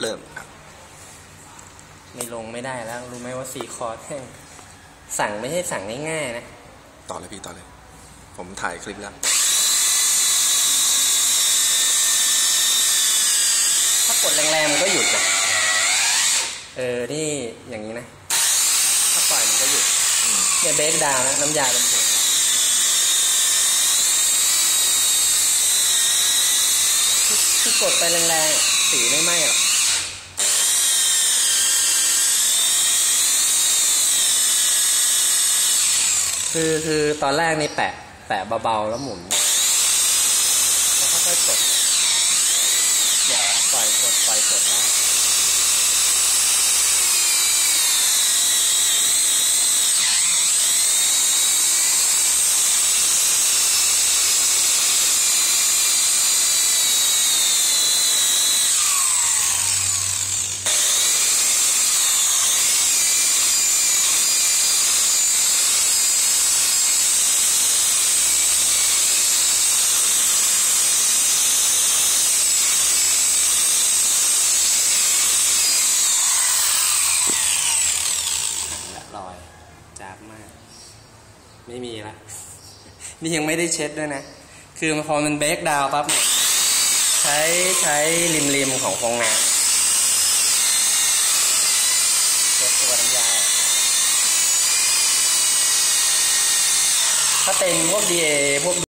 เริ่มครับ ไม่ลงไม่ได้แล้ว รู้ไหมว่าสี่คอร์ดแห้งสั่งไม่ใช่สั่งง่ายๆนะ ต่อเลยพี่ต่อเลย ผมถ่ายคลิปแล้ว ถ้ากดแรงๆมันก็หยุดนะ เออ นี่อย่างนี้นะ ถ้าปล่อยมันก็หยุดอืมเนี่ยเบรกดาวน์นะน้ำยาเป็นผงคือคือกดไปแรงๆอะสีไม่ไหม้หรอก คือคือตอนแรกนี่แปะแปะเบาๆแล้วหมุน แล้วค่อยๆกดเนี่ยปล่อยกดปล่อยกดได้ ลอยจากมาก ไม่มีละ นี่ยังไม่ได้เช็ดด้วยนะ คือพอมันเบรกดาวปั๊บใช้ใช้ริมริมๆของฟองน้ำเช็ดตัวน้ำยาถ้าเป็นพวก DA พวก